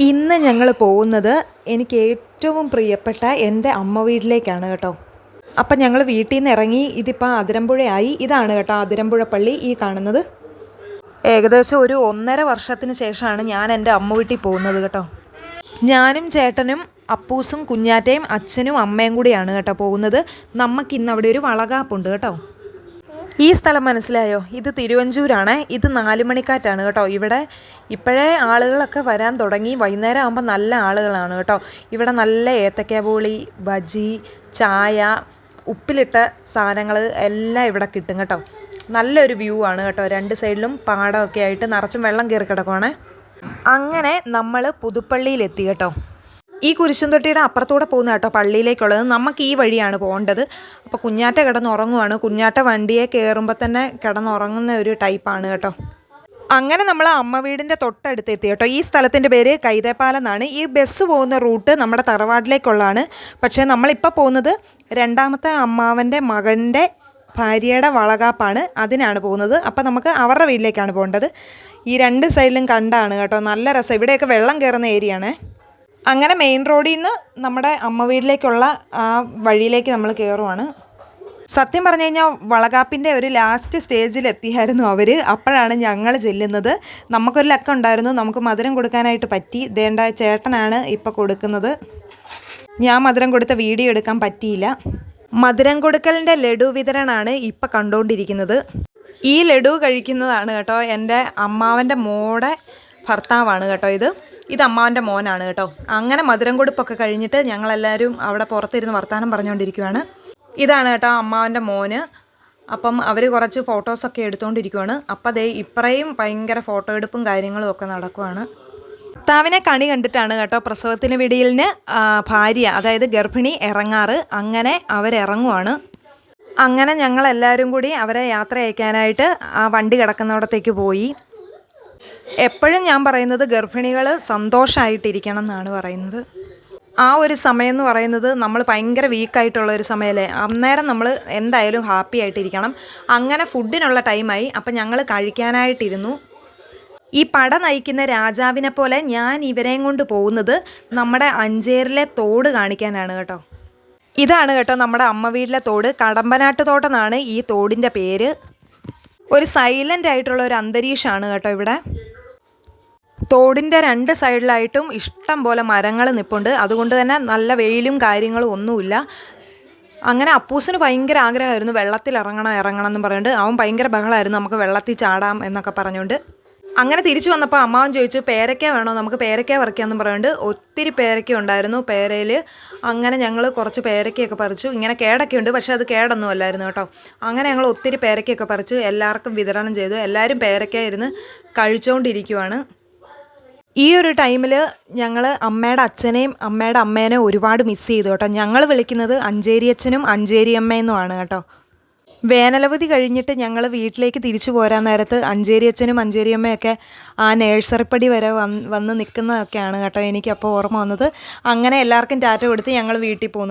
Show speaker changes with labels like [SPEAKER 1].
[SPEAKER 1] ഇന്ന് ഞങ്ങൾ പോകുന്നത് എനിക്ക് ഏറ്റവും പ്രിയപ്പെട്ട എന്റെ അമ്മ വീട്ടിലേക്കാണ് കേട്ടോ. അപ്പം ഞങ്ങൾ വീട്ടിൽ നിന്ന് ഇറങ്ങി ഇതിപ്പോൾ അതിരമ്പുഴയായി. ഇതാണ് കേട്ടോ അതിരമ്പുഴ പള്ളി ഈ കാണുന്നത്. ഏകദേശം ഒരു ഒന്നര വർഷത്തിന് ശേഷമാണ് ഞാൻ എന്റെ അമ്മ വീട്ടിൽ പോകുന്നത് കേട്ടോ. ഞാനും ചേട്ടനും അപ്പൂസും കുഞ്ഞാറ്റയും അച്ഛനും അമ്മയും കൂടിയാണ് കേട്ടോ പോകുന്നത്. നമുക്കിന്ന് അവിടെ ഒരു വളകാപ്പുണ്ട് കേട്ടോ. ഈ സ്ഥലം മനസ്സിലായോ? ഇത് തിരുവഞ്ചൂരാണ്. ഇത് നാല് മണിക്കാറ്റാണ് കേട്ടോ. ഇവിടെ ഇപ്പോഴേ ആളുകളൊക്കെ വരാൻ തുടങ്ങി. വൈകുന്നേരം ആകുമ്പോൾ നല്ല ആളുകളാണ് കേട്ടോ. ഇവിടെ നല്ല ഏത്തക്ക പൂളി ബജി ചായ ഉപ്പിലിട്ട സാധനങ്ങൾ എല്ലാം ഇവിടെ കിട്ടും കേട്ടോ. നല്ലൊരു വ്യൂ ആണ് കേട്ടോ. രണ്ട് സൈഡിലും പാടമൊക്കെ ആയിട്ട് നിറച്ചും വെള്ളം കയറി കിടക്കുവാണ്. അങ്ങനെ നമ്മൾ പുതുപ്പള്ളിയിലെത്തി കേട്ടോ. ഈ കുരിശുംതൊട്ടിയുടെ അപ്പുറത്തൂടെ പോകുന്ന കേട്ടോ പള്ളിയിലേക്കുള്ളത്. നമുക്ക് ഈ വഴിയാണ് പോകേണ്ടത്. അപ്പോൾ കുഞ്ഞാറ്റ കിടന്നുറങ്ങുവാണ്. കുഞ്ഞാറ്റ വണ്ടിയെ കയറുമ്പോൾ തന്നെ കിടന്നുറങ്ങുന്ന ഒരു ടൈപ്പാണ് കേട്ടോ. അങ്ങനെ നമ്മൾ അമ്മ വീടിന്റെ തൊട്ടടുത്ത് എത്തി കേട്ടോ. ഈ സ്ഥലത്തിന്റെ പേര് കൈതേപ്പാലം എന്നാണ്. ഈ ബസ് പോകുന്ന റൂട്ട് നമ്മുടെ തറവാട്ടിലേക്കുള്ളതാണ്. പക്ഷേ നമ്മളിപ്പോൾ പോകുന്നത് രണ്ടാമത്തെ അമ്മാവന്റെ മകന്റെ ഭാര്യയുടെ വളകാപ്പാണ്. അതിനാണ് പോകുന്നത്. അപ്പോൾ നമുക്ക് അവരുടെ വീട്ടിലേക്കാണ് പോകേണ്ടത്. ഈ രണ്ട് സൈഡിലും കണ്ടാണ് കേട്ടോ. നല്ല രസം. ഇവിടെയൊക്കെ വെള്ളം കയറുന്ന ഏരിയ ആണേ. അങ്ങനെ മെയിൻ റോഡിൽ നിന്ന് നമ്മുടെ അമ്മ വീട്ടിലേക്കുള്ള ആ വഴിയിലേക്ക് നമ്മൾ കയറുവാണ് സത്യം പറഞ്ഞു കഴിഞ്ഞാൽ വളകാപ്പിന്റെ ഒരു ലാസ്റ്റ് സ്റ്റേജിൽ എത്തിയായിരുന്നു അവർ അപ്പോഴാണ് ഞങ്ങൾ ചെല്ലുന്നത്. നമുക്കൊരു ലക്ക ഉണ്ടായിരുന്നു. നമുക്ക് മധുരം കൊടുക്കാനായിട്ട് പറ്റി. ദേണ്ട ചേട്ടനാണ് ഇപ്പോൾ കൊടുക്കുന്നത്. ഞാൻ മധുരം കൊടുത്ത വീഡിയോ എടുക്കാൻ പറ്റിയില്ല. മധുരം കൊടുക്കലിന്റെ ലഡു വിതരണമാണ് ഇപ്പം കണ്ടുകൊണ്ടിരിക്കുന്നത് ഈ ലഡു കഴിക്കുന്നതാണ് കേട്ടോ എന്റെ അമ്മാവന്റെ മോടെ ഭർത്താവാണ് കേട്ടോ ഇത്. ഇത് അമ്മാവന്റെ മോനാണ് കേട്ടോ. അങ്ങനെ മധുരം കൊടുപ്പൊക്കെ കഴിഞ്ഞിട്ട് ഞങ്ങളെല്ലാവരും അവിടെ പുറത്തിരുന്ന് വർത്തമാനം പറഞ്ഞുകൊണ്ടിരിക്കുവാണ്. ഇതാണ് കേട്ടോ അമ്മാവന്റെ മോന്. അപ്പം അവർ കുറച്ച് ഫോട്ടോസൊക്കെ എടുത്തുകൊണ്ടിരിക്കുവാണ് അപ്പം ദേ ഇപ്പറേയും ഭയങ്കര ഫോട്ടോ എടുപ്പും കാര്യങ്ങളും ഒക്കെ നടക്കുവാണ്. ഭർത്താവിനെ കണി കണ്ടിട്ടാണ് കേട്ടോ പ്രസവത്തിന് വിടിയിലിന് ഭാര്യ അതായത് ഗർഭിണി ഇറങ്ങാറ്. അങ്ങനെ അവരിറങ്ങുവാണ് അങ്ങനെ ഞങ്ങളെല്ലാവരും കൂടി അവരെ യാത്ര അയക്കാനായിട്ട് ആ വണ്ടി കിടക്കുന്നിടത്തേക്ക് പോയി. എപ്പോഴും ഞാൻ പറയുന്നത് ഗർഭിണികൾ സന്തോഷമായിട്ടിരിക്കണം എന്നാണ് പറയുന്നത്. ആ ഒരു സമയം എന്ന് പറയുന്നത് നമ്മൾ ഭയങ്കര വീക്കായിട്ടുള്ള ഒരു സമയമല്ലേ അന്നേരം നമ്മൾ എന്തായാലും ഹാപ്പി ആയിട്ടിരിക്കണം. അങ്ങനെ ഫുഡിനുള്ള ടൈമായി അപ്പം ഞങ്ങൾ കഴിക്കാനായിട്ടിരുന്നു. ഈ പട നയിക്കുന്ന രാജാവിനെ പോലെ ഞാൻ ഇവരെയും കൊണ്ട് പോകുന്നത് നമ്മുടെ അഞ്ചേരിലെ തോട് കാണിക്കാനാണ് കേട്ടോ. ഇതാണ് കേട്ടോ നമ്മുടെ അമ്മ വീട്ടിലെ തോട്. കടമ്പനാട്ട് തോട്ടെന്നാണ് ഈ തോടിന്റെ പേര്. ഒരു സൈലന്റ് ആയിട്ടുള്ള ഒരു അന്തരീക്ഷമാണ് കേട്ടോ ഇവിടെ. തോടിന്റെ രണ്ട് സൈഡിലായിട്ടും ഇഷ്ടം പോലെ മരങ്ങൾ നിൽപ്പുണ്ട് അതുകൊണ്ട് തന്നെ നല്ല വെയിലും കാര്യങ്ങളും ഒന്നുമില്ല. അങ്ങനെ അപ്പൂസിന് ഭയങ്കര ആഗ്രഹമായിരുന്നു വെള്ളത്തിൽ ഇറങ്ങണം ഇറങ്ങണം എന്ന് പറഞ്ഞിട്ട്. അവൻ ഭയങ്കര ബഹളമായിരുന്നു നമുക്ക് വെള്ളത്തിൽ ചാടാം എന്നൊക്കെ പറഞ്ഞുകൊണ്ട്. അങ്ങനെ തിരിച്ചു വന്നപ്പോൾ അമ്മാവൻ ചോദിച്ചു പേരയ്ക്ക വേണോ? നമുക്ക് പേരയ്ക്ക പറിക്കാമെന്ന് പറഞ്ഞുകൊണ്ട് ഒത്തിരി പേരയ്ക്ക ഉണ്ടായിരുന്നു പേരയിൽ അങ്ങനെ ഞങ്ങൾ കുറച്ച് പേരയ്ക്കയൊക്കെ പറിച്ചു. ഇങ്ങനെ കേടൊക്കെ ഉണ്ട് പക്ഷേ അത് കേടൊന്നും അല്ലായിരുന്നു കേട്ടോ. അങ്ങനെ ഞങ്ങൾ ഒത്തിരി പേരയ്ക്കയൊക്കെ പറിച്ചു. എല്ലാവർക്കും വിതരണം ചെയ്തു. എല്ലാവരും പേരയ്ക്ക ഇരുന്ന് കഴിച്ചുകൊണ്ടിരിക്കുവാണ് ഈ ഒരു ടൈമിൽ ഞങ്ങൾ അമ്മയുടെ അച്ഛനെയും അമ്മയുടെ അമ്മേനെയും ഒരുപാട് മിസ് ചെയ്തു കേട്ടോ. ഞങ്ങൾ വിളിക്കുന്നത് അഞ്ചേരി അച്ഛനും അഞ്ചേരി അമ്മയെന്നുമാണ് കേട്ടോ. വേനലവധി കഴിഞ്ഞിട്ട് ഞങ്ങൾ വീട്ടിലേക്ക് തിരിച്ചു പോരാൻ നേരത്ത് അഞ്ചേരി അച്ഛനും അഞ്ചേരി അമ്മയൊക്കെ ആ നേഴ്സറിപ്പടി വരെ വന്ന് വന്ന് നിൽക്കുന്നതൊക്കെയാണ് കേട്ടോ എനിക്കപ്പോൾ ഓർമ്മ വന്നത്. അങ്ങനെ എല്ലാവർക്കും ടാറ്റ കൊടുത്ത് ഞങ്ങൾ വീട്ടിൽ പോന്നു.